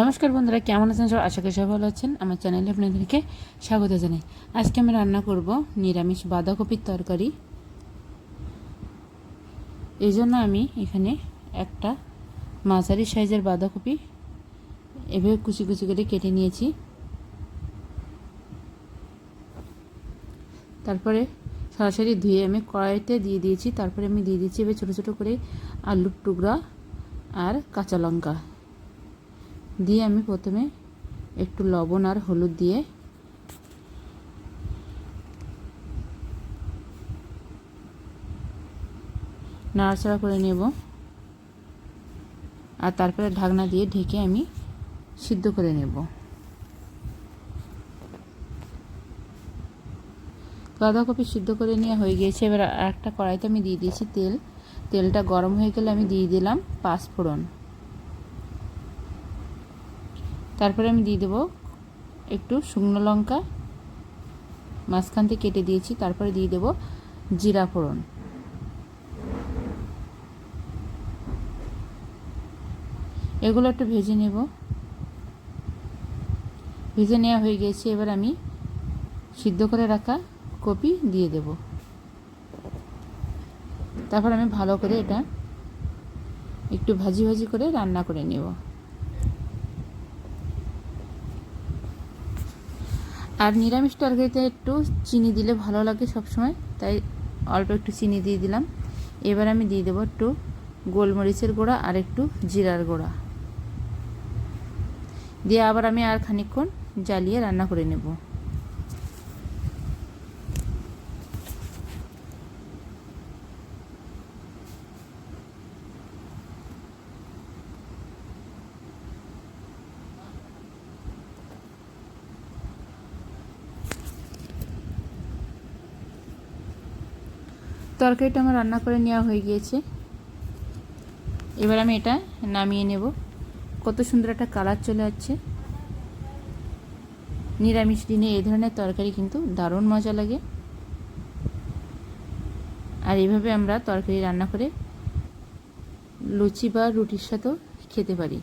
নমস্কার বন্ধুরা, কেমন আছেন সব? আশা করি সব ভালো আছেন। আমার চ্যানেলে আপনাদেরকে স্বাগত জানাই। আজকে আমি রান্না করব নিরামিষ বাঁধাকপির তরকারি। এই জন্য আমি এখানে একটা মাঝারি সাইজের বাঁধাকপি এভাবে কুচি কুচি করে কেটে নিয়েছি। তারপরে সরাসরি ধুয়ে আমি কড়াইতে দিয়ে দিয়েছি। তারপরে আমি দিয়ে দিয়েছি এবার ছোটো ছোটো করে আলুর টুকরা আর কাঁচা লঙ্কা। দিয়ে আমি প্রথমে একটু লবণ আর হলুদ দিয়ে নাড়াচাড়া করে নেব। আর তারপরে ঢাকনা দিয়ে ঢেকে আমি সিদ্ধ করে নেব। বাঁধাকপি সিদ্ধ করে নেওয়া হয়ে গিয়েছে। এবার একটা কড়াইতে আমি দিয়ে দিয়েছি তেল। তেলটা গরম হয়ে গেলে আমি দিয়ে দিলাম পাঁচফোড়ন। তারপরে আমি দিয়ে দেবো একটু শুকনো লঙ্কা। মাঝখান থেকে কেটে দিয়েছি, তারপরে দিয়ে দেবো জিরা ফোড়ন। এগুলো একটু ভেজে নেব। ভেজে নেওয়া হয়ে গেছে, এবার আমি সিদ্ধ করে রাখা কপি দিয়ে দেব। তারপর আমি ভালো করে এটা একটু ভাজি ভাজি করে রান্না করে নেব। আর নিরামিষ তরকারিতে একটু চিনি দিলে ভালো লাগে সবসময়, তাই অল্প একটু চিনি দিয়ে দিলাম। এবার আমি দিয়ে দেবো একটু গোলমরিচের গুঁড়া আর একটু জিরার গুঁড়া। দিয়ে আবার আমি আর খানিকক্ষণ জ্বালিয়ে রান্না করে নেব। তরকারিটা আমার রান্না করে নেওয়া হয়ে গিয়েছে। এবার আমি এটা নামিয়ে নেব। কত সুন্দর একটা কালার চলে যাচ্ছে নিরামিষ দিনে এই ধরনের তরকারি কিন্তু দারুণ মজা লাগে। আর এইভাবে আমরা তরকারি রান্না করে লুচি বা রুটির সাথেও খেতে পারি।